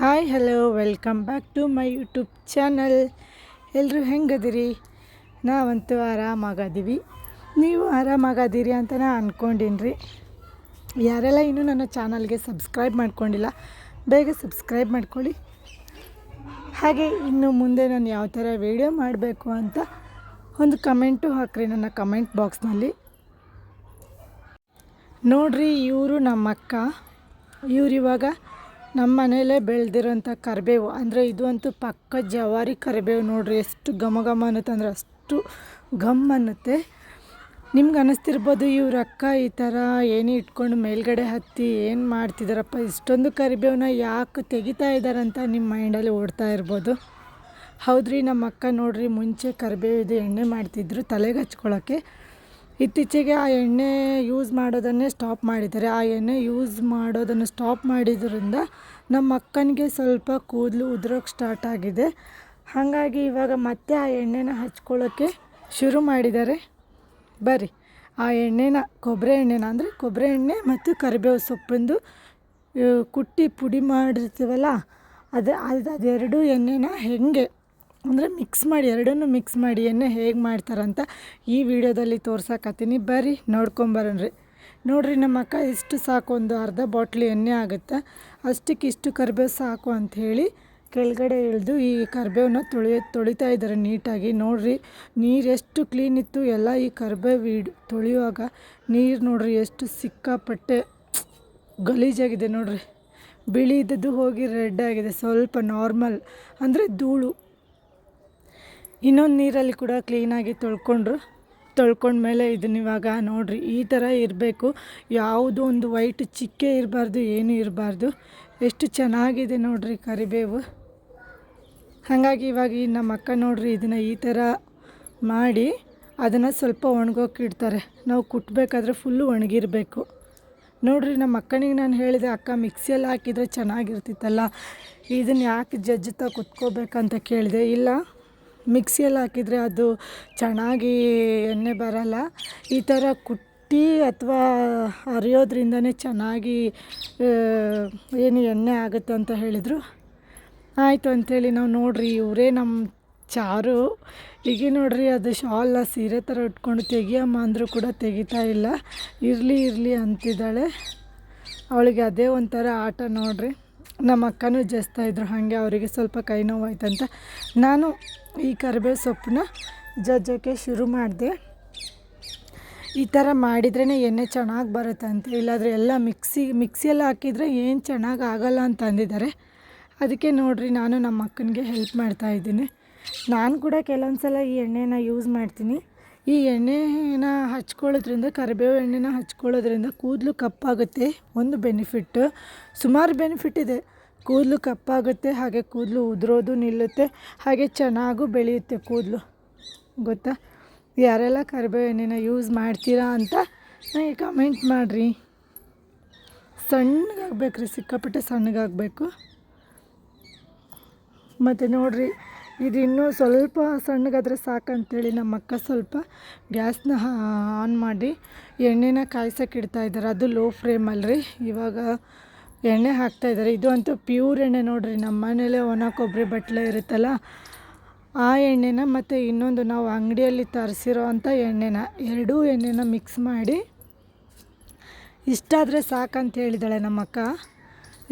Hi, hello, welcome back to my YouTube channel. ಎಲ್ಲರೂ ಹೆಂಗದಿರಿ? ನಾವಂತೂ ಆರಾಮಾಗದೀವಿ. ನೀವು ಆರಾಮಾಗದಿರಿ ಅಂತ ನಾ ಅಂದ್ಕೊಂಡಿನ್ರಿ ಯಾರೆಲ್ಲ ಇನ್ನೂ ನನ್ನ ಚಾನಲ್ಗೆ ಸಬ್ಸ್ಕ್ರೈಬ್ ಮಾಡ್ಕೊಂಡಿಲ್ಲ, ಬೇಗ ಸಬ್ಸ್ಕ್ರೈಬ್ ಮಾಡ್ಕೊಳ್ಳಿ. ಹಾಗೆ ಇನ್ನು ಮುಂದೆ ನಾನು ಯಾವ ಥರ ವೀಡಿಯೋ ಮಾಡಬೇಕು ಅಂತ ಒಂದು ಕಮೆಂಟು ಹಾಕ್ರಿ ನನ್ನ ಕಮೆಂಟ್ ಬಾಕ್ಸ್ನಲ್ಲಿ. ನೋಡ್ರಿ, ಇವರು ನಮ್ಮ ಅಕ್ಕ ಇವ್ರು ಇವಾಗ ನಮ್ಮ ಮನೆಯಲ್ಲೇ ಬೆಳೆದಿರೋಂಥ ಕರಿಬೇವು. ಅಂದರೆ ಇದು ಅಂತೂ ಪಕ್ಕ ಜವಾರಿ ಕರಿಬೇವು ನೋಡ್ರಿ, ಎಷ್ಟು ಘಮ ಘಮ ಅನ್ನುತ್ತೆ. ಅಂದರೆ ಅಷ್ಟು ಘಮ್ ಅನ್ನುತ್ತೆ. ನಿಮ್ಗೆ ಅನ್ನಿಸ್ತಿರ್ಬೋದು ಇವ್ರ ಅಕ್ಕ ಈ ಥರ ಏನೇ ಇಟ್ಕೊಂಡು ಮೇಲ್ಗಡೆ ಹತ್ತಿ ಏನು ಮಾಡ್ತಿದ್ದಾರಪ್ಪ ಇಷ್ಟೊಂದು ಕರಿಬೇವನ್ನ ಯಾಕೆ ತೆಗಿತಾ ಇದ್ದಾರಂತ ನಿಮ್ಮ ಮೈಂಡಲ್ಲಿ ಓಡ್ತಾ ಇರ್ಬೋದು. ಹೌದ್ರಿ, ನಮ್ಮ ಅಕ್ಕ ನೋಡ್ರಿ, ಮುಂಚೆ ಕರಿಬೇವಿದು ಎಣ್ಣೆ ಮಾಡ್ತಿದ್ರು ತಲೆಗೆ ಹಚ್ಕೊಳ್ಳೋಕ್ಕೆ ಇತ್ತೀಚೆಗೆ ಆ ಎಣ್ಣೆ ಯೂಸ್ ಮಾಡೋದನ್ನೇ ಸ್ಟಾಪ್ ಮಾಡಿದ್ದಾರೆ. ಆ ಎಣ್ಣೆ ಯೂಸ್ ಮಾಡೋದನ್ನು ಸ್ಟಾಪ್ ಮಾಡಿದ್ರಿಂದ ನಮ್ಮ ಅಕ್ಕನಿಗೆ ಸ್ವಲ್ಪ ಕೂದಲು ಉದುರೋಕ್ಕೆ ಸ್ಟಾರ್ಟ್ ಆಗಿದೆ. ಹಾಗಾಗಿ ಇವಾಗ ಮತ್ತೆ ಆ ಎಣ್ಣೆನ ಹಚ್ಕೊಳ್ಳೋಕ್ಕೆ ಶುರು ಮಾಡಿದ್ದಾರೆ. ಬರ್ರಿ, ಆ ಎಣ್ಣೆನ ಕೊಬ್ಬರಿ ಎಣ್ಣೆನ ಅಂದರೆ ಕೊಬ್ಬರಿ ಎಣ್ಣೆ ಮತ್ತು ಕರಿಬೇವು ಸೊಪ್ಪಿಂದು ಕುಟ್ಟಿ ಪುಡಿ ಮಾಡಿರ್ತೀವಲ್ಲ, ಅದು ಅದು, ಅದೆರಡು ಎಣ್ಣೆನ ಹೆಂಗೆ ಅಂದರೆ ಮಿಕ್ಸ್ ಮಾಡಿ, ಎರಡನ್ನೂ ಮಿಕ್ಸ್ ಮಾಡಿ ಎಣ್ಣೆ ಹೇಗೆ ಮಾಡ್ತಾರಂತ ಈ ವಿಡಿಯೋದಲ್ಲಿ ತೋರ್ಸಕತ್ತೀನಿ. ಬರ್ರಿ ನೋಡ್ಕೊಂಬರನ್ರಿ ನೋಡ್ರಿ ನಮ್ಮ ಅಕ್ಕ ಇಷ್ಟು ಸಾಕು, ಒಂದು ಅರ್ಧ ಬಾಟ್ಲಿ ಎಣ್ಣೆ ಆಗುತ್ತೆ. ಅಷ್ಟಕ್ಕೆ ಇಷ್ಟು ಕರಿಬೇವು ಸಾಕು ಅಂಥೇಳಿ ಕೆಳಗಡೆ ಇಳಿದು ಈ ಕರಿಬೇವನ್ನ ತೊಳೆಯ ತೊಳಿತಾ ಇದ್ದಾರೆ ನೀಟಾಗಿ. ನೋಡ್ರಿ, ನೀರು ಎಷ್ಟು ಕ್ಲೀನ್ ಇತ್ತು. ಎಲ್ಲ ಈ ಕರಿಬೇವು ಇಡ್, ತೊಳೆಯುವಾಗ ನೀರು ನೋಡ್ರಿ ಎಷ್ಟು ಸಿಕ್ಕಾಪಟ್ಟೆ ಗಲೀಜಾಗಿದೆ ನೋಡ್ರಿ. ಬಿಳಿ ಇದ್ದದ್ದು ಹೋಗಿ ರೆಡ್ ಆಗಿದೆ, ಸ್ವಲ್ಪ ನಾರ್ಮಲ್ ಅಂದರೆ ಧೂಳು. ಇನ್ನೊಂದು ನೀರಲ್ಲಿ ಕೂಡ ಕ್ಲೀನಾಗಿ ತೊಳ್ಕೊಂಡ್ರು. ತೊಳ್ಕೊಂಡ್ಮೇಲೆ ಇದನ್ನ ಇವಾಗ ನೋಡಿರಿ, ಈ ಥರ ಇರಬೇಕು. ಯಾವುದೋ ಒಂದು ವೈಟ್ ಚಿಕ್ಕೆ ಇರಬಾರ್ದು, ಏನೂ ಇರಬಾರ್ದು. ಎಷ್ಟು ಚೆನ್ನಾಗಿದೆ ನೋಡ್ರಿ ಕರಿಬೇವು. ಹಾಗಾಗಿ ಇವಾಗ ನಮ್ಮ ಅಕ್ಕ ನೋಡ್ರಿ ಇದನ್ನು ಈ ಥರ ಮಾಡಿ ಅದನ್ನು ಸ್ವಲ್ಪ ಒಣಗೋಕಿಡ್ತಾರೆ ನಾವು ಕುಟ್ಟಬೇಕಾದ್ರೆ ಫುಲ್ಲು ಒಣಗಿರಬೇಕು. ನೋಡ್ರಿ ನಮ್ಮ ಅಕ್ಕನಿಗೆ ನಾನು ಹೇಳಿದೆ, ಅಕ್ಕ ಮಿಕ್ಸಿಯಲ್ಲಿ ಹಾಕಿದರೆ ಚೆನ್ನಾಗಿರ್ತಿತ್ತಲ್ಲ ಇದನ್ನು ಯಾಕೆ ಜಜ್ಜುತ್ತಾ ಕುತ್ಕೋಬೇಕಂತ ಕೇಳಿದೆ, ಇಲ್ಲ. ಮಿಕ್ಸಿಯಲ್ಲಿ ಹಾಕಿದರೆ ಅದು ಚೆನ್ನಾಗಿ ಎಣ್ಣೆ ಬರಲ್ಲ. ಈ ಥರ ಕುಟ್ಟಿ ಅಥವಾ ಅರಿಯೋದ್ರಿಂದನೇ ಚೆನ್ನಾಗಿ ಏನು ಎಣ್ಣೆ ಆಗುತ್ತೆ ಅಂತ ಹೇಳಿದರು. ಆಯಿತು ಅಂಥೇಳಿ ನಾವು ನೋಡ್ರಿ, ಇವರೇ ನಮ್ಮ ಚಾರು. ಈಗ ನೋಡ್ರಿ, ಅದು ಶಾಲ್ ಸೀರೆ ಥರ ಉಟ್ಕೊಂಡು ತೆಗಿಯಮ್ಮ ಅಂದರೂ ಕೂಡ ತೆಗಿತಾ ಇಲ್ಲ. ಇರಲಿ ಇರಲಿ ಅಂತಿದ್ದಾಳೆ. ಅವಳಿಗೆ ಅದೇ ಒಂಥರ ಆಟ ನೋಡ್ರಿ. ನಮ್ಮ ಅಕ್ಕನೂ ಜಸ್ತಾ ಇದ್ದರು ಹಾಗೆ ಅವರಿಗೆ ಸ್ವಲ್ಪ ಕೈ ನೋವಾಯ್ತಂತ. ನಾನು ಈ ಕರಿಬೇವು ಸೊಪ್ಪನ್ನ ಜಜ್ಜೋಕ್ಕೆ ಶುರು ಮಾಡಿದೆ. ಈ ಥರ ಮಾಡಿದ್ರೇ ಎಣ್ಣೆ ಚೆನ್ನಾಗಿ ಬರುತ್ತಂತೆ ಇಲ್ಲಾಂದರೆ ಎಲ್ಲ ಮಿಕ್ಸಿ, ಮಿಕ್ಸಿಯಲ್ಲಿ ಹಾಕಿದರೆ ಏನು ಚೆನ್ನಾಗಿ ಆಗಲ್ಲ ಅಂತ ಅಂದಿದ್ದಾರೆ. ಅದಕ್ಕೆ ನೋಡಿರಿ, ನಾನು ನಮ್ಮ ಅಕ್ಕನಿಗೆ ಹೆಲ್ಪ್ ಮಾಡ್ತಾ ಇದ್ದೀನಿ. ನಾನು ಕೂಡ ಕೆಲವೊಂದು ಸಲ ಈ ಎಣ್ಣೆನ ಯೂಸ್ ಮಾಡ್ತೀನಿ. ಈ ಎಣ್ಣೆನ ಹಚ್ಕೊಳ್ಳೋದ್ರಿಂದ, ಕರಿಬೇವು ಎಣ್ಣೆನ ಹಚ್ಕೊಳ್ಳೋದ್ರಿಂದ ಕೂದಲು ಕಪ್ಪಾಗುತ್ತೆ. ಒಂದು ಬೆನಿಫಿಟ್ ಸುಮಾರು ಬೆನಿಫಿಟ್ ಇದೆ. ಕೂದಲು ಕಪ್ಪಾಗುತ್ತೆ, ಹಾಗೆ ಕೂದಲು ಉದುರೋದು ನಿಲ್ಲುತ್ತೆ, ಹಾಗೆ ಚೆನ್ನಾಗೂ ಬೆಳೆಯುತ್ತೆ ಕೂದಲು. ಗೊತ್ತಾ? ಯಾರೆಲ್ಲ ಕರಿಬೇವು ಎಣ್ಣೆನ ಯೂಸ್ ಮಾಡ್ತೀರಾ ಅಂತ ನನಗೆ ಕಮೆಂಟ್ ಮಾಡಿರಿ. ಸಣ್ಣಗಾಗಬೇಕು ರೀ ಸಿಕ್ಕಾಪಟ್ಟೆ ಸಣ್ಣಗಾಗಬೇಕು. ಮತ್ತು ನೋಡಿರಿ ಇದು ಇನ್ನೂ ಸ್ವಲ್ಪ ಸಣ್ಣಗಾದರೆ ಸಾಕಂತೇಳಿ ನಮ್ಮ ಅಕ್ಕ ಸ್ವಲ್ಪ ಗ್ಯಾಸ್ನ ಆನ್ ಮಾಡಿ ಎಣ್ಣೆನ ಕಾಯ್ಸೋಕೆ ಇಡ್ತಾ ಇದ್ದಾರೆ. ಅದು ಲೋ ಫ್ಲೇಮಲ್ಲಿ ರೀ ಇವಾಗ ಎಣ್ಣೆ ಹಾಕ್ತಾಯಿದ್ದಾರೆ ಇದು ಅಂತೂ ಪ್ಯೂರ್ ಎಣ್ಣೆ ನೋಡಿರಿ. ನಮ್ಮ ಮನೇಲೆ ಒಣ ಕೊಬ್ಬರಿ ಬಟ್ಲೆ ಇರುತ್ತಲ್ಲ, ಆ ಎಣ್ಣೆನ ಮತ್ತು ಇನ್ನೊಂದು ನಾವು ಅಂಗಡಿಯಲ್ಲಿ ತರಿಸಿರೋ ಅಂಥ ಎಣ್ಣೆನ, ಎರಡೂ ಎಣ್ಣೆನ ಮಿಕ್ಸ್ ಮಾಡಿ ಇಷ್ಟಾದರೆ ಸಾಕಂತ ಹೇಳಿದಾಳೆ ನಮ್ಮ ಅಕ್ಕ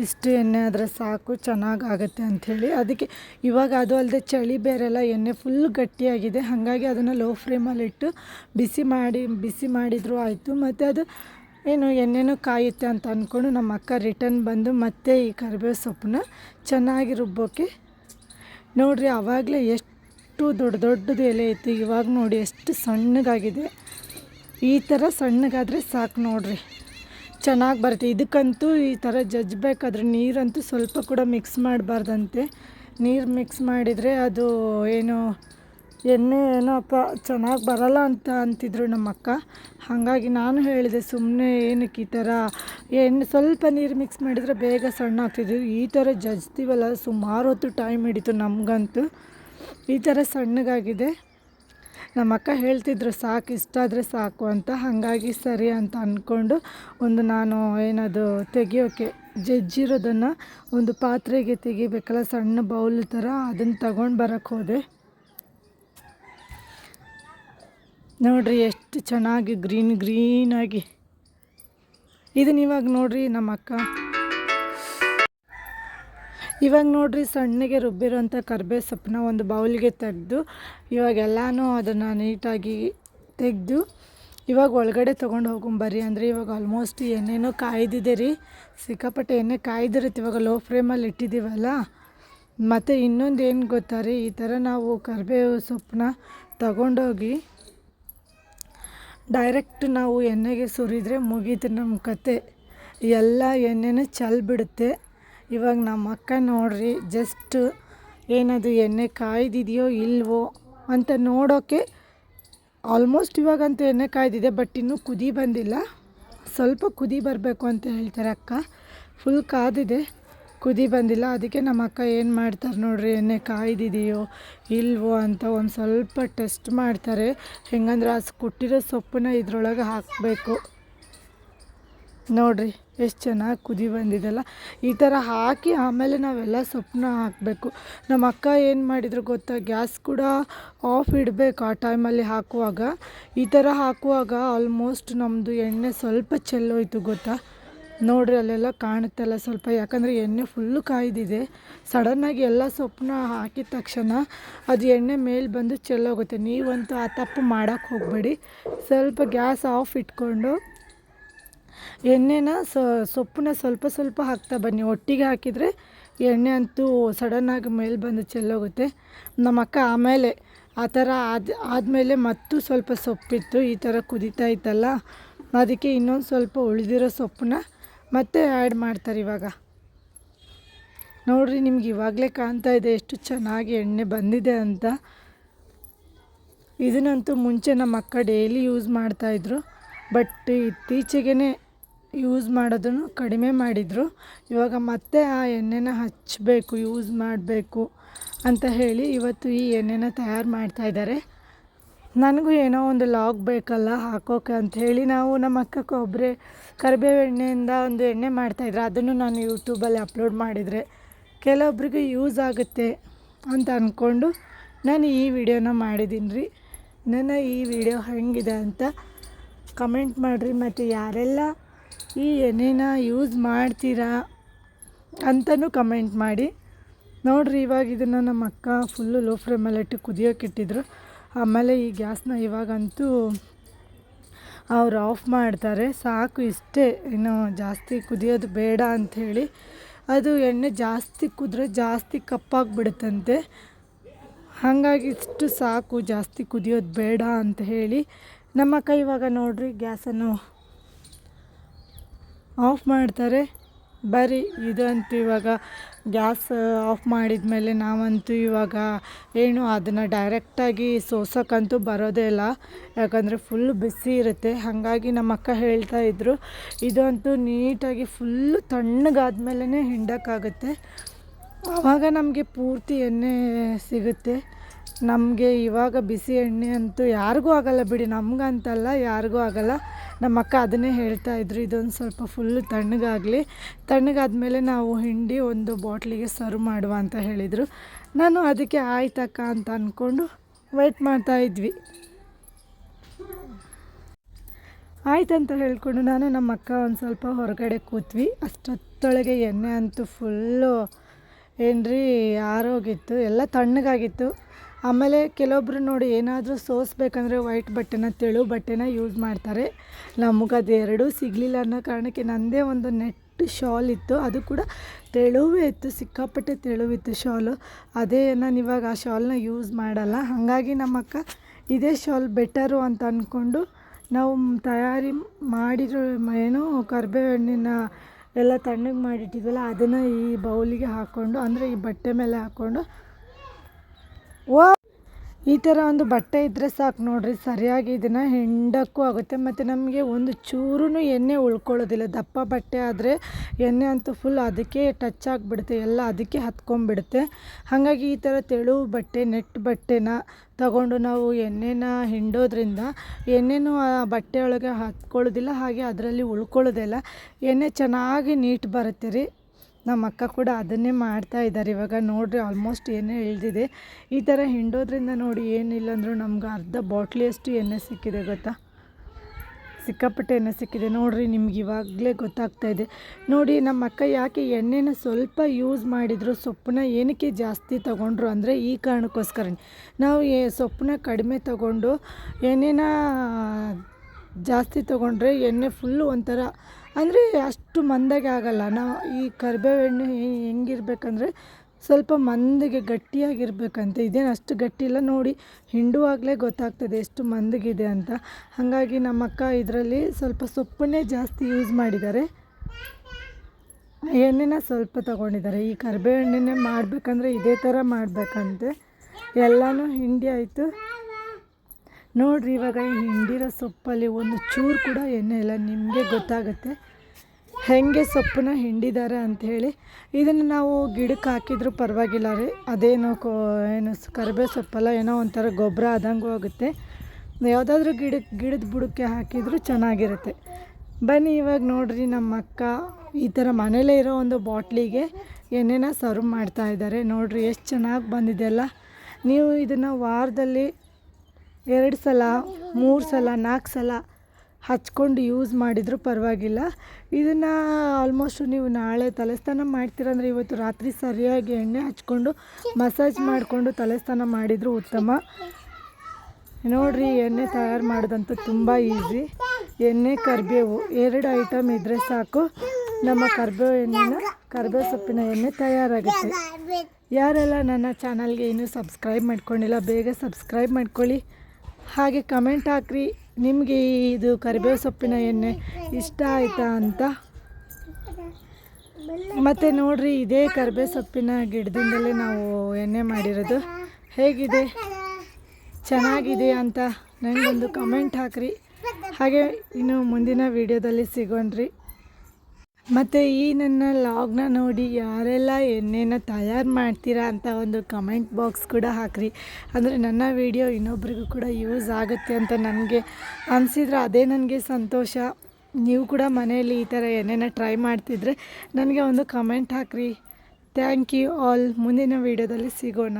ಇಷ್ಟು ಎಣ್ಣೆ ಆದರೆ ಸಾಕು ಚೆನ್ನಾಗಾಗತ್ತೆ ಅಂಥೇಳಿ. ಅದಕ್ಕೆ ಇವಾಗ ಅದು ಅಲ್ಲದೆ ಚಳಿ ಬೇರೆಲ್ಲ ಎಣ್ಣೆ ಫುಲ್ ಗಟ್ಟಿಯಾಗಿದೆ. ಹಾಗಾಗಿ ಅದನ್ನು ಲೋ ಫ್ಲೇಮಲ್ಲಿಟ್ಟು ಬಿಸಿ ಮಾಡಿ, ಬಿಸಿ ಮಾಡಿದರೂ ಆಯಿತು. ಮತ್ತು ಅದು ಏನು ಎಣ್ಣೆನೂ ಕಾಯುತ್ತೆ ಅಂತ ಅಂದ್ಕೊಂಡು ನಮ್ಮ ಅಕ್ಕ ರಿಟರ್ನ್ ಬಂದು ಮತ್ತೆ ಈ ಕರಿಬೇವು ಸೊಪ್ಪನ್ನ ಚೆನ್ನಾಗಿ ರುಬ್ಬೋಕೆ ನೋಡಿರಿ ಆವಾಗಲೇ ಎಷ್ಟು ದೊಡ್ಡ ದೊಡ್ಡದು ಎಲೆ ಇತ್ತು ಇವಾಗ ನೋಡಿ ಎಷ್ಟು ಸಣ್ಣಗಾಗಿದೆ. ಈ ಥರ ಸಣ್ಣಗಾದರೆ ಸಾಕು ನೋಡಿರಿ. ಚೆನ್ನಾಗಿ ಬರುತ್ತೆ. ಇದಕ್ಕಂತೂ ಈ ಥರ ಜಜ್ಜಬೇಕಾದ್ರೆ ನೀರಂತೂ ಸ್ವಲ್ಪ ಕೂಡ ಮಿಕ್ಸ್ ಮಾಡಬಾರ್ದಂತೆ. ನೀರು ಮಿಕ್ಸ್ ಮಾಡಿದರೆ ಅದು ಏನು, ಎಣ್ಣೆ ಏನೋಪ್ಪ ಚೆನ್ನಾಗಿ ಬರಲ್ಲ ಅಂತ ಅಂತಿದ್ರು ನಮ್ಮ ಅಕ್ಕ ಹಾಗಾಗಿ ನಾನು ಹೇಳಿದೆ ಸುಮ್ಮನೆ ಏನಕ್ಕೆ ಈ ಥರ ಎಣ್ಣೆ ಸ್ವಲ್ಪ ನೀರು ಮಿಕ್ಸ್ ಮಾಡಿದರೆ ಬೇಗ ಸಣ್ಣ ಆಗ್ತಿದ್ವಿ ಈ ಥರ ಜಜ್ತೀವಲ್ಲ, ಸುಮಾರು ಹೊತ್ತು ಟೈಮ್ ಹಿಡಿತು ನಮಗಂತೂ. ಈ ಥರ ಸಣ್ಣಗಾಗಿದೆ. ನಮ್ಮ ಅಕ್ಕ ಹೇಳ್ತಿದ್ರು, ಸಾಕು ಇಷ್ಟಾದರೆ ಸಾಕು ಅಂತ. ಹಾಗಾಗಿ ಸರಿ ಅಂತ ಅಂದ್ಕೊಂಡು ಒಂದು ನಾನು ಏನದು ತೆಗಿಯೋಕ್ಕೆ ಜಜ್ಜಿರೋದನ್ನು ಒಂದು ಪಾತ್ರೆಗೆ ತೆಗಿಬೇಕಲ್ಲ, ಸಣ್ಣ ಬೌಲ್ ಥರ ಅದನ್ನು ತಗೊಂಡು ಬರೋಕ್ಕೆ ಹೋದೆ. ನೋಡ್ರಿ ಎಷ್ಟು ಚೆನ್ನಾಗಿ, ಗ್ರೀನ್ ಗ್ರೀನಾಗಿ ಇದನ್ನ ಇವಾಗ ನೋಡ್ರಿ ನಮ್ಮ ಅಕ್ಕ ಇವಾಗ ನೋಡಿರಿ ಸಣ್ಣಗೆ ರುಬ್ಬಿರೋಂಥ ಕರ್ಬೇ ಸೊಪ್ಪನ್ನ ಒಂದು ಬೌಲ್ಗೆ ತೆಗೆದು, ಇವಾಗ ಎಲ್ಲನೂ ಅದನ್ನು ನೀಟಾಗಿ ತೆಗೆದು, ಇವಾಗ ಒಳಗಡೆ ತೊಗೊಂಡು ಹೋಗೊಂಬರ್ರಿ ಅಂದರೆ ಇವಾಗ ಆಲ್ಮೋಸ್ಟ್ ಎಣ್ಣೆನೂ ಕಾಯ್ದಿದೆ ರೀ. ಸಿಕ್ಕಾಪಟ್ಟೆ ಎಣ್ಣೆ ಕಾಯ್ದಿರುತ್ತೆ. ಇವಾಗ ಲೋ ಫ್ಲೇಮಲ್ಲಿ ಇಟ್ಟಿದ್ದೀವಲ್ಲ? ಮತ್ತು ಇನ್ನೊಂದು ಏನು ಗೊತ್ತಾ ರೀ? ಈ ಥರ ನಾವು ಕರಿಬೇವು ಸೊಪ್ಪನ್ನ ತಗೊಂಡೋಗಿ ಡೈರೆಕ್ಟ್ ನಾವು ಎಣ್ಣೆಗೆ ಸುರಿದ್ರೆ ಮುಗೀತು ನಮ್ಮ ಕತೆ. ಎಲ್ಲ ಎಣ್ಣೆನೂ ಚಲ್ ಬಿಡುತ್ತೆ ಇವಾಗ ನಮ್ಮ ಅಕ್ಕ ನೋಡ್ರಿ ಜಸ್ಟ್ ಏನದು ಎಣ್ಣೆ ಕಾಯ್ದಿದೆಯೋ ಇಲ್ವೋ ಅಂತ ನೋಡೋಕ್ಕೆ ಆಲ್ಮೋಸ್ಟ್ ಇವಾಗಂತೂ ಎಣ್ಣೆ ಕಾಯ್ದಿದೆ ಬಟ್ ಇನ್ನೂ ಕುದಿ ಬಂದಿಲ್ಲ. ಸ್ವಲ್ಪ ಕುದಿ ಬರಬೇಕು ಅಂತ ಹೇಳ್ತಾರೆ ಅಕ್ಕ. ಫುಲ್ ಕಾದಿದೆ, ಕುದಿ ಬಂದಿಲ್ಲ. ಅದಕ್ಕೆ ನಮ್ಮ ಅಕ್ಕ ಏನು ಮಾಡ್ತಾರೆ ನೋಡ್ರಿ, ಎಣ್ಣೆ ಕಾಯ್ದಿದೆಯೋ ಇಲ್ವೋ ಅಂತ ಒಂದು ಸ್ವಲ್ಪ ಟೆಸ್ಟ್ ಮಾಡ್ತಾರೆ. ಹೆಂಗಂದ್ರೆ ಆ ಕೊಟ್ಟಿರೋ ಸೊಪ್ಪನ್ನ ಇದ್ರೊಳಗೆ ಹಾಕಬೇಕು. ನೋಡ್ರಿ, ಎಷ್ಟು ಚೆನ್ನಾಗಿ ಕುದಿ ಬಂದಿದೆಲ್ಲ. ಈ ಥರ ಹಾಕಿ ಆಮೇಲೆ ನಾವೆಲ್ಲ ಸೊಪ್ಪನ್ನ ಹಾಕಬೇಕು. ನಮ್ಮ ಅಕ್ಕ ಏನು ಮಾಡಿದ್ರು ಗೊತ್ತಾ, ಗ್ಯಾಸ್ ಕೂಡ ಆಫ್ ಇಡಬೇಕು ಆ ಟೈಮಲ್ಲಿ ಹಾಕುವಾಗ. ಈ ಥರ ಹಾಕುವಾಗ ಆಲ್ಮೋಸ್ಟ್ ನಮ್ಮದು ಎಣ್ಣೆ ಸ್ವಲ್ಪ ಚೆಲ್ಲೋಯ್ತು ಗೊತ್ತಾ. ನೋಡ್ರಿ, ಅಲ್ಲೆಲ್ಲ ಕಾಣುತ್ತಲ್ಲ ಸ್ವಲ್ಪ, ಯಾಕಂದರೆ ಎಣ್ಣೆ ಫುಲ್ಲು ಕಾಯ್ದಿದೆ. ಸಡನ್ನಾಗಿ ಎಲ್ಲ ಸೊಪ್ಪನ್ನ ಹಾಕಿದ ತಕ್ಷಣ ಅದು ಎಣ್ಣೆ ಮೇಲೆ ಬಂದು ಚೆಲ್ಲೋಗುತ್ತೆ. ನೀವಂತೂ ಆ ತಪ್ಪು ಮಾಡೋಕ್ಕೆ ಹೋಗಬೇಡಿ. ಸ್ವಲ್ಪ ಗ್ಯಾಸ್ ಆಫ್ ಇಟ್ಕೊಂಡು ಎಣ್ಣೆನ ಸೊಪ್ಪನ್ನ ಸ್ವಲ್ಪ ಸ್ವಲ್ಪ ಹಾಕ್ತಾ ಬನ್ನಿ. ಒಟ್ಟಿಗೆ ಹಾಕಿದರೆ ಎಣ್ಣೆ ಅಂತೂ ಸಡನ್ನಾಗಿ ಮೇಲೆ ಬಂದು ಚೆಲ್ಲೋಗುತ್ತೆ. ನಮ್ಮಕ್ಕ ಆಮೇಲೆ ಆ ಥರ ಆದ, ಆದಮೇಲೆ ಮತ್ತು ಸ್ವಲ್ಪ ಸೊಪ್ಪಿತ್ತು, ಈ ಥರ ಕುದೀತಾ ಇತ್ತಲ್ಲ. ಅದಕ್ಕೆ ಇನ್ನೊಂದು ಸ್ವಲ್ಪ ಉಳಿದಿರೋ ಸೊಪ್ಪನ್ನ ಮತ್ತೆ ಆ್ಯಡ್ ಮಾಡ್ತಾರೆ ಇವಾಗ. ನೋಡಿರಿ, ನಿಮ್ಗೆ ಇವಾಗಲೇ ಕಾಣ್ತಾ ಇದೆ ಎಷ್ಟು ಚೆನ್ನಾಗಿ ಎಣ್ಣೆ ಬಂದಿದೆ ಅಂತ. ಇದನ್ನಂತೂ ಮುಂಚೆ ನಮ್ಮ ಅಕ್ಕ ಡೈಲಿ ಯೂಸ್ ಮಾಡ್ತಾಯಿದ್ರು ಬಟ್ ಇತ್ತೀಚೆಗೆ ಯೂಸ್ ಮಾಡೋದನ್ನು ಕಡಿಮೆ ಮಾಡಿದರು. ಇವಾಗ ಮತ್ತೆ ಆ ಎಣ್ಣೆನ ಹಚ್ಚಬೇಕು ಯೂಸ್ ಮಾಡಬೇಕು ಅಂತ ಹೇಳಿ ಇವತ್ತು ಈ ಎಣ್ಣೆನ ತಯಾರು ಮಾಡ್ತಾಯಿದ್ದಾರೆ ನನಗೂ ಏನೋ ಒಂದು ಲಾಗ್ ಬೇಕಲ್ಲ, ಹಾಕೋಕೆ ಅಂಥೇಳಿ ನಾವು ನಮ್ಮ ಅಕ್ಕ ಕೊಬ್ಬರಿ, ಕರಿಬೇವು ಎಣ್ಣೆಯಿಂದ ಒಂದು ಎಣ್ಣೆ ಮಾಡ್ತಾಯಿದ್ರು ಅದನ್ನು ನಾನು ಯೂಟ್ಯೂಬಲ್ಲಿ ಅಪ್ಲೋಡ್ ಮಾಡಿದರೆ ಕೆಲವೊಬ್ರಿಗೆ ಯೂಸ್ ಆಗುತ್ತೆ ಅಂತ ಅಂದ್ಕೊಂಡು ನಾನು ಈ ವಿಡಿಯೋನ ಮಾಡಿದ್ದೀನಿ ರೀ ನನ್ನ ಈ ವಿಡಿಯೋ ಹೆಂಗಿದೆ ಅಂತ ಕಮೆಂಟ್ ಮಾಡಿರಿ. ಮತ್ತು ಯಾರೆಲ್ಲ ಈ ಎಣ್ಣೆನ ಯೂಸ್ ಮಾಡ್ತೀರಾ ಅಂತಲೂ ಕಮೆಂಟ್ ಮಾಡಿ. ನೋಡಿರಿ ಇವಾಗ ಇದನ್ನು ನಮ್ಮ ಅಕ್ಕ ಫುಲ್ಲು ಲೋ ಫ್ಲೇಮಲ್ಲಿ ಇಟ್ಟು ಕುದಿಯೋಕೆ ಇಟ್ಟಿದ್ರು. ಆಮೇಲೆ ಈ ಗ್ಯಾಸ್ನ ಇವಾಗಂತೂ ಅವ್ರು ಆಫ್ ಮಾಡ್ತಾರೆ. ಸಾಕು ಇಷ್ಟೇ. ಇನ್ನು ಜಾಸ್ತಿ ಕುದಿಯೋದು ಬೇಡ ಅಂಥೇಳಿ ಅದು ಎಣ್ಣೆ ಜಾಸ್ತಿ ಕುದ್ರೆ ಜಾಸ್ತಿ ಕಪ್ಪಾಗಿಬಿಡುತ್ತಂತೆ. ಹಾಗಾಗಿ ಇಷ್ಟು ಸಾಕು ಜಾಸ್ತಿ ಕುದಿಯೋದು ಬೇಡ ಅಂತ ಹೇಳಿ. ನಮ್ಮ ಕೈ ಇವಾಗ ನೋಡಿರಿ ಗ್ಯಾಸನ್ನು ಆಫ್ ಮಾಡ್ತಾರೆ. ಬರೀ ಇದಂತೂ ಇವಾಗ ಗ್ಯಾಸ್ ಆಫ್ ಮಾಡಿದ ಮೇಲೆ ನಾವಂತೂ ಇವಾಗ ಏನು ಅದನ್ನು ಡೈರೆಕ್ಟಾಗಿ ಸೋಸೋಕ್ಕಂತೂ ಬರೋದೇ ಇಲ್ಲ. ಯಾಕಂದರೆ ಫುಲ್ ಬಿಸಿ ಇರುತ್ತೆ. ಹಾಗಾಗಿ ನಮ್ಮ ಅಕ್ಕ ಹೇಳ್ತಾ ಇದ್ದರು ಇದಂತೂ ನೀಟಾಗಿ ಫುಲ್ಲು ತಣ್ಣಗಾದ್ಮೇಲೆ ಹಿಂಡೋಕ್ಕಾಗುತ್ತೆ. ಆವಾಗ ನಮಗೆ ಪೂರ್ತಿ ಎಣ್ಣೆ ಸಿಗುತ್ತೆ. ನಮಗೆ ಇವಾಗ ಬಿಸಿ ಎಣ್ಣೆ ಅಂತೂ ಯಾರಿಗೂ ಆಗಲ್ಲ ಬಿಡಿ, ನಮಗಂತಲ್ಲ, ಯಾರಿಗೂ ಆಗಲ್ಲ. ನಮ್ಮ ಅಕ್ಕ ಅದನ್ನೇ ಹೇಳ್ತಾ ಇದ್ರು, ಇದೊಂದು ಸ್ವಲ್ಪ ಫುಲ್ಲು ತಣ್ಣಗಾಗಲಿ. ತಣ್ಣಗಾದ್ಮೇಲೆ ನಾವು ಹಿಂಡಿ ಒಂದು ಬಾಟ್ಲಿಗೆ ಸರ್ವ್ ಮಾಡುವ ಅಂತ ಹೇಳಿದರು. ನಾನು ಅದಕ್ಕೆ ಆಯ್ತಕ್ಕ ಅಂತ ಅಂದ್ಕೊಂಡು ವೆಯ್ಟ್ ಮಾಡ್ತಾ ಇದ್ವಿ. ಆಯ್ತಂತ ಹೇಳ್ಕೊಂಡು ನಾನು ನಮ್ಮ ಅಕ್ಕ ಒಂದು ಸ್ವಲ್ಪ ಹೊರಗಡೆ ಕೂತ್ವಿ. ಅಷ್ಟೊತ್ತೊಳಗೆ ಎಣ್ಣೆ ಅಂತೂ ಫುಲ್ಲು ಏನ್ರಿ ಆರೋಗಿತ್ತು ಎಲ್ಲ ತಣ್ಣಗಾಗಿತ್ತು. ಆಮೇಲೆ ಕೆಲವೊಬ್ರು ನೋಡಿ ಏನಾದರೂ ಸೋಸ್ಬೇಕಂದ್ರೆ ವೈಟ್ ಬಟ್ಟೆನ, ತೆಳು ಬಟ್ಟೆನ ಯೂಸ್ ಮಾಡ್ತಾರೆ. ನಮಗೆ ಅದು ಎರಡೂ ಸಿಗಲಿಲ್ಲ ಅನ್ನೋ ಕಾರಣಕ್ಕೆ ನನ್ನದೇ ಒಂದು ನೆಟ್ ಶಾಲ್ ಇತ್ತು. ಅದು ಕೂಡ ತೆಳುವೇ ಇತ್ತು, ಸಿಕ್ಕಾಪಟ್ಟೆ ತೆಳುವಿತ್ತು ಶಾಲು. ಅದೇ ನಾನು ಇವಾಗ ಆ ಶಾಲ್ನ ಯೂಸ್ ಮಾಡಲ್ಲ. ಹಾಗಾಗಿ ನಮ್ಮಕ್ಕ ಇದೇ ಶಾಲ್ ಬೆಟರು ಅಂತ ಅಂದ್ಕೊಂಡು ನಾವು ತಯಾರಿ ಮಾಡಿರೋ ಏನು ಕರ್ಬೇವು ಹಣ್ಣಿನ ಎಲ್ಲ ತಣ್ಣಗೆ ಮಾಡಿಟ್ಟಿದ್ವಲ್ಲ, ಅದನ್ನು ಈ ಬೌಲಿಗೆ ಹಾಕ್ಕೊಂಡು ಅಂದರೆ ಈ ಬಟ್ಟೆ ಮೇಲೆ ಹಾಕ್ಕೊಂಡು ಓ ಈ ಥರ ಒಂದು ಬಟ್ಟೆ ಇದ್ದರೆ ಸಾಕು ನೋಡಿರಿ, ಸರಿಯಾಗಿ ಇದನ್ನು ಹೆಂಡಕ್ಕೂ ಆಗುತ್ತೆ. ಮತ್ತು ನಮಗೆ ಒಂದು ಚೂರು ಎಣ್ಣೆ ಉಳ್ಕೊಳ್ಳೋದಿಲ್ಲ. ದಪ್ಪ ಬಟ್ಟೆ ಆದರೆ ಎಣ್ಣೆ ಅಂತೂ ಫುಲ್ ಅದಕ್ಕೆ ಟಚ್ ಆಗಿಬಿಡುತ್ತೆ, ಎಲ್ಲ ಅದಕ್ಕೆ ಹತ್ಕೊಂಡ್ಬಿಡುತ್ತೆ. ಹಾಗಾಗಿ ಈ ಥರ ತೆಳು ಬಟ್ಟೆ, ನೆಟ್ ಬಟ್ಟೆನ ತಗೊಂಡು ನಾವು ಎಣ್ಣೆನ ಹಿಂಡೋದ್ರಿಂದ ಎಣ್ಣೆನೂ ಆ ಬಟ್ಟೆ ಹತ್ಕೊಳ್ಳೋದಿಲ್ಲ, ಹಾಗೆ ಅದರಲ್ಲಿ ಉಳ್ಕೊಳ್ಳೋದಿಲ್ಲ ಎಣ್ಣೆ ಚೆನ್ನಾಗಿ ನೀಟ್ ಬರುತ್ತೆ ರೀ. ನಮ್ಮ ಅಕ್ಕ ಕೂಡ ಅದನ್ನೇ ಮಾಡ್ತಾ ಇದ್ದಾರೆ. ಇವಾಗ ನೋಡಿರಿ ಆಲ್ಮೋಸ್ಟ್ ಏನೇ ಇಳಿದಿದೆ ಈ ಥರ ಹಿಂಡೋದ್ರಿಂದ ನೋಡಿ ಏನಿಲ್ಲ ಅಂದರೂ ನಮ್ಗೆ ಅರ್ಧ ಬಾಟ್ಲಿಯಷ್ಟು ಎಣ್ಣೆ ಸಿಕ್ಕಿದೆ ಗೊತ್ತಾ? ಸಿಕ್ಕಾಪಟ್ಟೆ ಎಣ್ಣೆ ಸಿಕ್ಕಿದೆ. ನೋಡಿರಿ ನಿಮ್ಗೆ ಇವಾಗಲೇ ಗೊತ್ತಾಗ್ತಾ ಇದೆ. ನೋಡಿ ನಮ್ಮ ಅಕ್ಕ ಯಾಕೆ ಎಣ್ಣೆನ ಸ್ವಲ್ಪ ಯೂಸ್ ಮಾಡಿದ್ರು ಸೊಪ್ಪನ್ನ ಏನಕ್ಕೆ ಜಾಸ್ತಿ ತೊಗೊಂಡ್ರು ಅಂದರೆ ಈ ಕಾರಣಕ್ಕೋಸ್ಕರ. ನಾವು ಸೊಪ್ಪನ್ನ ಕಡಿಮೆ ತಗೊಂಡು ಎಣ್ಣೆನ ಜಾಸ್ತಿ ತೊಗೊಂಡ್ರೆ ಎಣ್ಣೆ ಫುಲ್ಲು ಒಂಥರ ಅಂದರೆ ಅಷ್ಟು ಮಂದಾಗೆ ಆಗಲ್ಲ. ನಾವು ಈ ಕರಿಬೇವು ಎಣ್ಣೆ ಹೆ- ಹೆಂಗಿರ್ಬೇಕಂದ್ರೆ ಸ್ವಲ್ಪ ಮಂದಿಗೆ ಗಟ್ಟಿಯಾಗಿರ್ಬೇಕಂತೆ. ಇದೇನು ಅಷ್ಟು ಗಟ್ಟಿ ಇಲ್ಲ. ನೋಡಿ, ಹಿಂಡುವಾಗಲೇ ಗೊತ್ತಾಗ್ತದೆ ಎಷ್ಟು ಮಂದಗಿದೆ ಅಂತ. ಹಾಗಾಗಿ ನಮ್ಮ ಅಕ್ಕ ಇದರಲ್ಲಿ ಸ್ವಲ್ಪ ಸೊಪ್ಪನ್ನೇ ಜಾಸ್ತಿ ಯೂಸ್ ಮಾಡಿದ್ದಾರೆ. ಎಣ್ಣೆನ ಸ್ವಲ್ಪ ತಗೊಂಡಿದ್ದಾರೆ. ಈ ಕರಿಬೇವು ಎಣ್ಣೆನೇ ಮಾಡಬೇಕಂದ್ರೆ ಇದೇ ಥರ ಮಾಡಬೇಕಂತೆ. ಎಲ್ಲನೂ ಹಿಂಡಿ ಆಯಿತು. ನೋಡ್ರಿ, ಇವಾಗ ಹಿಂಡಿರೋ ಸೊಪ್ಪಲ್ಲಿ ಒಂದು ಚೂರು ಕೂಡ ಎಣ್ಣೆ ಇಲ್ಲ, ನಿಮಗೆ ಗೊತ್ತಾಗುತ್ತೆ. ಹೇಗೆ ಸೊಪ್ಪನ್ನ ಹಿಂಡಿದ್ದಾರೆ ಅಂಥೇಳಿ ಇದನ್ನು ನಾವು ಗಿಡಕ್ಕೆ ಹಾಕಿದರೂ ಪರವಾಗಿಲ್ಲ ರೀ. ಅದೇನೋ ಕೋ, ಏನು ಕರಿಬೇವು ಸೊಪ್ಪಲ್ಲ, ಏನೋ ಒಂಥರ ಗೊಬ್ಬರ ಆದಂಗೂ ಆಗುತ್ತೆ. ಯಾವುದಾದ್ರೂ ಗಿಡಕ್ಕೆ ಗಿಡದ ಬುಡಕ್ಕೆ ಹಾಕಿದರೂ ಚೆನ್ನಾಗಿರುತ್ತೆ. ಬನ್ನಿ, ಇವಾಗ ನೋಡ್ರಿ ನಮ್ಮ ಅಕ್ಕ ಈ ಥರ ಮನೇಲೇ ಇರೋ ಒಂದು ಬಾಟ್ಲಿಗೆ ಎಣ್ಣೆನ ಸರ್ವ್ ಮಾಡ್ತಾ ಇದ್ದಾರೆ. ನೋಡ್ರಿ, ಎಷ್ಟು ಚೆನ್ನಾಗಿ ಬಂದಿದೆಯಲ್ಲ ನೀವು ಇದನ್ನು ವಾರದಲ್ಲಿ ಎರಡು ಸಲ, ಮೂರು ಸಲ, ನಾಲ್ಕು ಸಲ ಹಚ್ಕೊಂಡು ಯೂಸ್ ಮಾಡಿದರೂ ಪರವಾಗಿಲ್ಲ. ಇದನ್ನು ಆಲ್ಮೋಸ್ಟು ನೀವು ನಾಳೆ ತಲೆಸ್ನಾನ ಮಾಡ್ತೀರಂದ್ರೆ ಇವತ್ತು ರಾತ್ರಿ ಸರಿಯಾಗಿ ಎಣ್ಣೆ ಹಚ್ಕೊಂಡು ಮಸಾಜ್ ಮಾಡಿಕೊಂಡು ತಲೆಸ್ನಾನ ಮಾಡಿದರೂ ಉತ್ತಮ. ನೋಡ್ರಿ, ಎಣ್ಣೆ ತಯಾರು ಮಾಡೋದಂತೂ ತುಂಬ ಈಸಿ ಎಣ್ಣೆ, ಕರಿಬೇವು ಎರಡು ಐಟಮ್ ಇದ್ದರೆ ಸಾಕು. ನಮ್ಮ ಕರಿಬೇವು ಎಣ್ಣೆನ, ಕರಿಬೇವು ಸೊಪ್ಪಿನ ಎಣ್ಣೆ ತಯಾರಾಗುತ್ತೆ. ಯಾರೆಲ್ಲ ನನ್ನ ಚಾನಲ್ಗೆ ಇನ್ನೂ ಸಬ್ಸ್ಕ್ರೈಬ್ ಮಾಡ್ಕೊಂಡಿಲ್ಲ, ಬೇಗ ಸಬ್ಸ್ಕ್ರೈಬ್ ಮಾಡ್ಕೊಳ್ಳಿ. ಹಾಗೆ ಕಮೆಂಟ್ ಹಾಕ್ರಿ. ನಿಮಗೆ ಇದು ಕರಿಬೇವು ಸೊಪ್ಪಿನ ಎಣ್ಣೆ ಇಷ್ಟ ಆಯಿತಾ ಅಂತ? ಮತ್ತು ನೋಡ್ರಿ, ಇದೇ ಕರಿಬೇವು ಸೊಪ್ಪಿನ ಗಿಡದಿಂದಲೇ ನಾವು ಎಣ್ಣೆ ಮಾಡಿರೋದು. ಹೇಗಿದೆ? ಚೆನ್ನಾಗಿದೆ ಅಂತ ನನಗೊಂದು ಕಮೆಂಟ್ ಹಾಕ್ರಿ. ಹಾಗೆ ಇನ್ನು ಮುಂದಿನ ವಿಡಿಯೋದಲ್ಲಿ ಸಿಗೋಣ್ರಿ. ಮತ್ತು ಈ ನನ್ನ ಲಾಗ್ನ ನೋಡಿ ಯಾರೆಲ್ಲ ಎಣ್ಣೆನ ತಯಾರು ಮಾಡ್ತೀರಾ ಅಂತ ಒಂದು ಕಮೆಂಟ್ ಬಾಕ್ಸ್ ಕೂಡ ಹಾಕ್ರಿ. ಅಂದರೆ ನನ್ನ ವಿಡಿಯೋ ಇನ್ನೊಬ್ರಿಗೂ ಕೂಡ ಯೂಸ್ ಆಗುತ್ತೆ ಅಂತ ನನಗೆ ಅನಿಸಿದ್ರೆ ಅದೇ ನನಗೆ ಸಂತೋಷ. ನೀವು ಕೂಡ ಮನೆಯಲ್ಲಿ ಈ ಥರ ಎಣ್ಣೆನ ಟ್ರೈ ಮಾಡ್ತಿದ್ರೆ ನನಗೆ ಒಂದು ಕಮೆಂಟ್ ಹಾಕ್ರಿ. Thank you all. ಮುಂದಿನ ವಿಡಿಯೋದಲ್ಲಿ ಸಿಗೋಣ.